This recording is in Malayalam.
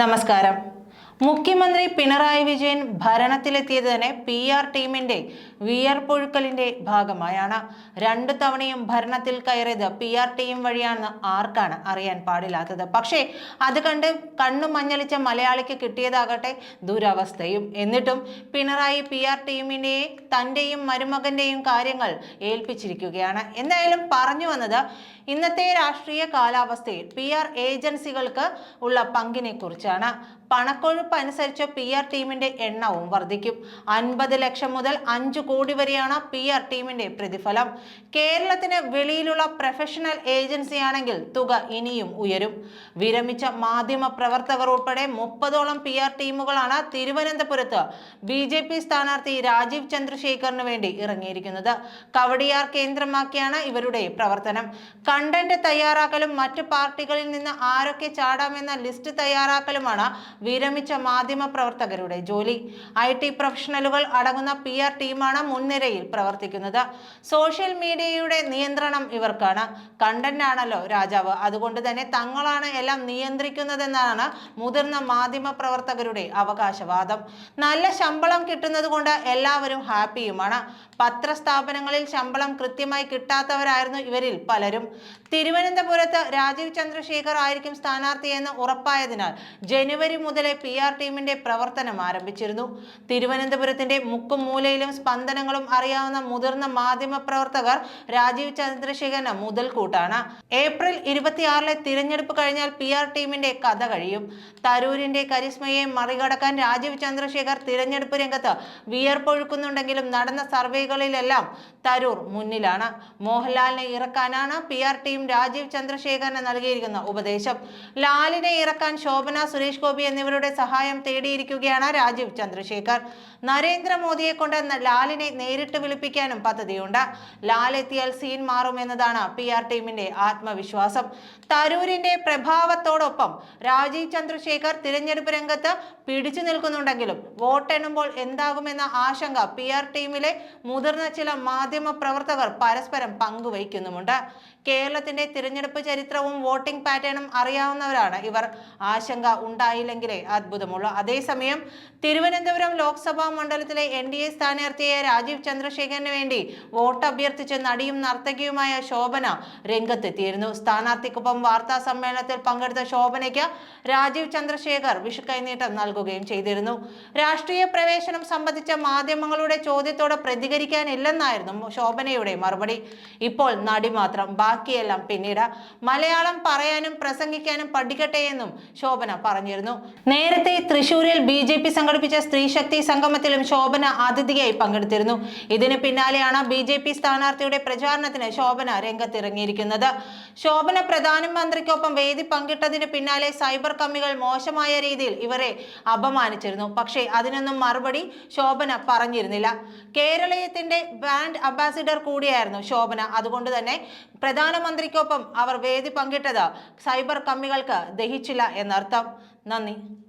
നമസ്കാരം. മുഖ്യമന്ത്രി പിണറായി വിജയൻ ഭരണത്തിലെത്തിയത് തന്നെ പി ആർ ടീമിന്റെ വിയർപ്പൊഴുക്കലിന്റെ ഭാഗമായാണ്. രണ്ടു തവണയും ഭരണത്തിൽ കയറിയത് പി ആർ ടീം വഴിയാണെന്ന് ആർക്കാണ് അറിയാൻ പാടില്ലാത്തത്. പക്ഷേ അത് കണ്ട് കണ്ണു മഞ്ഞളിച്ച മലയാളിക്ക് കിട്ടിയതാകട്ടെ ദുരവസ്ഥയും. എന്നിട്ടും പിണറായി പി ആർ ടീമിനെ തന്റെയും മരുമകന്റെയും കാര്യങ്ങൾ ഏൽപ്പിച്ചിരിക്കുകയാണ്. എന്തായാലും പറഞ്ഞു വന്നത് ഇന്നത്തെ രാഷ്ട്രീയ കാലാവസ്ഥയിൽ പി ആർ ഏജൻസികൾക്ക് ഉള്ള പങ്കിനെ കുറിച്ചാണ് പണക്കൊഴുപ്പ് അനുസരിച്ച് പി ആർ ടീമിന്റെ എണ്ണവും വർദ്ധിക്കും. അൻപത് ലക്ഷം മുതൽ അഞ്ചു കോടി വരെയാണ് പി ആർ ടീമിന്റെ പ്രതിഫലം. കേരളത്തിന് വെളിയിലുള്ള പ്രൊഫഷണൽ ഏജൻസിയാണെങ്കിൽ തുക ഇനിയും ഉയരും. വിരമിച്ച മാധ്യമ പ്രവർത്തകർ ഉൾപ്പെടെ മുപ്പതോളം പി ആർ ടീമുകളാണ് തിരുവനന്തപുരത്ത് ബി ജെ പി സ്ഥാനാർത്ഥി രാജീവ് ചന്ദ്രശേഖറിന് വേണ്ടി ഇറങ്ങിയിരിക്കുന്നത്. കവടിയാർ കേന്ദ്രമാക്കിയാണ് ഇവരുടെ പ്രവർത്തനം. കണ്ടന്റ് തയ്യാറാക്കലും മറ്റു പാർട്ടികളിൽ നിന്ന് ആരൊക്കെ ചാടാമെന്ന ലിസ്റ്റ് തയ്യാറാക്കലുമാണ് വിരമിച്ച മാധ്യമ പ്രവർത്തകരുടെ ജോലി. ഐ ടി പ്രൊഫഷണലുകൾ അടങ്ങുന്ന പി ആർ ടീമാണ് മുൻനിരയിൽ പ്രവർത്തിക്കുന്നത്. സോഷ്യൽ മീഡിയയുടെ നിയന്ത്രണം ഇവർക്കാണ്. കണ്ടന്റ് ആണല്ലോ രാജാവ്. അതുകൊണ്ട് തന്നെ തങ്ങളാണ് എല്ലാം നിയന്ത്രിക്കുന്നതെന്നാണ് മുതിർന്ന മാധ്യമ പ്രവർത്തകരുടെ അവകാശവാദം. നല്ല ശമ്പളം കിട്ടുന്നത് കൊണ്ട് എല്ലാവരും ഹാപ്പിയുമാണ്. പത്രസ്ഥാപനങ്ങളിൽ ശമ്പളം കൃത്യമായി കിട്ടാത്തവരായിരുന്നു ഇവരിൽ പലരും. തിരുവനന്തപുരത്ത് രാജീവ് ചന്ദ്രശേഖർ ആയിരിക്കും സ്ഥാനാർത്ഥിയെന്ന് ഉറപ്പായതിനാൽ ജനുവരി മുതലേ പി ആർ ടീമിന്റെ പ്രവർത്തനം ആരംഭിച്ചിരുന്നു. തിരുവനന്തപുരത്തിന്റെ മുക്കും മൂലയിലും സ്പന്ദനങ്ങളും അറിയാവുന്ന മുതിർന്ന മാധ്യമ പ്രവർത്തകർ രാജീവ് ചന്ദ്രശേഖരന് മുതൽക്കൂട്ടാണ്. ഏപ്രിൽ ഇരുപത്തിയാറിലെ തിരഞ്ഞെടുപ്പ് കഴിഞ്ഞാൽ പി ആർ ടീമിന്റെ കഥ കഴിയും. തരൂരിന്റെ കരിസ്മയെ മറികടക്കാൻ രാജീവ് ചന്ദ്രശേഖർ തിരഞ്ഞെടുപ്പ് രംഗത്ത് വിയർപ്പൊഴുക്കുന്നുണ്ടെങ്കിലും നടന്ന സർവേകളിലെല്ലാം തരൂർ മുന്നിലാണ്. മോഹൻലാലിനെ ഇറക്കാനാണ് പി ആർ ടീം രാജീവ് ചന്ദ്രശേഖരന് നൽകിയിരിക്കുന്ന ഉപദേശം. ലാലിനെ ഇറക്കാൻ ശോഭന സുരേഷ് ഗോപി എന്നിവരുടെ സഹായം തേടിയിരിക്കുകയാണ് രാജീവ് ചന്ദ്രശേഖർ. നരേന്ദ്രമോദിയെ കൊണ്ട് ലാലിനെ നേരിട്ട് വിളിപ്പിക്കാനും പദ്ധതിയുണ്ട്. ലാൽ എത്തിയാൽ സീൻ മാറുമെന്നതാണ് പി ആർ ടീമിന്റെ ആത്മവിശ്വാസം. തരൂരിന്റെ പ്രഭാവത്തോടൊപ്പം രാജീവ് ചന്ദ്രശേഖർ തിരഞ്ഞെടുപ്പ് രംഗത്ത് പിടിച്ചു നിൽക്കുന്നുണ്ടെങ്കിലും വോട്ടെണ്ണുമ്പോൾ എന്താകുമെന്ന ആശങ്ക പി ആർ ടീമിലെ മുതിർന്ന ചില മാധ്യമ പ്രവർത്തകർ പരസ്പരം പങ്കുവയ്ക്കുന്നുമുണ്ട്. കേരളത്തിന്റെ തിരഞ്ഞെടുപ്പ് ചരിത്രവും വോട്ടിംഗ് പാറ്റേണും അറിയാവുന്നവരാണ് ഇവർ. ആശങ്ക ഉണ്ടായില്ലെങ്കിലേ അത്ഭുതമുള്ളൂ അതേസമയം തിരുവനന്തപുരം ലോക്സഭാ മണ്ഡലത്തിലെ എൻ ഡി എ സ്ഥാനാർത്ഥിയായ രാജീവ് ചന്ദ്രശേഖരന് വേണ്ടി വോട്ട് അഭ്യർത്ഥിച്ച നടിയും നർത്തകിയുമായ ശോഭന രംഗത്തെത്തിയിരുന്നു. സ്ഥാനാർത്ഥിക്കൊപ്പം വാർത്താ സമ്മേളനത്തിൽ പങ്കെടുത്ത ശോഭനയ്ക്ക് രാജീവ് ചന്ദ്രശേഖർ വിഷുക്കൈനീട്ടം നൽകുകയും ചെയ്തിരുന്നു. രാഷ്ട്രീയ പ്രവേശനം സംബന്ധിച്ച മാധ്യമങ്ങളുടെ ചോദ്യത്തോട് പ്രതികരിക്കാനില്ലെന്നായിരുന്നു ശോഭനയുടെ മറുപടി. ഇപ്പോൾ നടി മാത്രം ബാക്കിയെല്ലാം പിന്നീട് മലയാളം പറയാനും പ്രസംഗിക്കാനും പഠിക്കട്ടെ എന്നും ശോഭന പറഞ്ഞിരുന്നു. നേരത്തെ തൃശൂരിൽ ബി ജെ പി സംഘടിപ്പിച്ച സ്ത്രീശക്തി സംഗമത്തിലും ശോഭന അതിഥിയായി പങ്കെടുത്തിരുന്നു. ഇതിന് പിന്നാലെയാണ് ബി ജെ പി സ്ഥാനാർത്ഥിയുടെ പ്രചാരണത്തിന് ശോഭന രംഗത്തിറങ്ങിയിരിക്കുന്നത്. ശോഭന പ്രധാനമന്ത്രിക്കൊപ്പം വേദി പങ്കിട്ടതിന് പിന്നാലെ സൈബർ കമ്മികൾ മോശമായ രീതിയിൽ ഇവരെ അപമാനിച്ചിരുന്നു. പക്ഷേ അതിനൊന്നും മറുപടി ശോഭന പറഞ്ഞിരുന്നില്ല. കേരളീയത്തിന്റെ ബ്രാൻഡ് അംബാസിഡർ കൂടിയായിരുന്നു ശോഭന. അതുകൊണ്ട് തന്നെ പ്രധാനമന്ത്രിക്കൊപ്പം അവർ വേദി പങ്കിട്ടത് സൈബർ കമ്മികൾക്ക് ദഹിച്ചില്ല എന്നർത്ഥം. നന്ദി.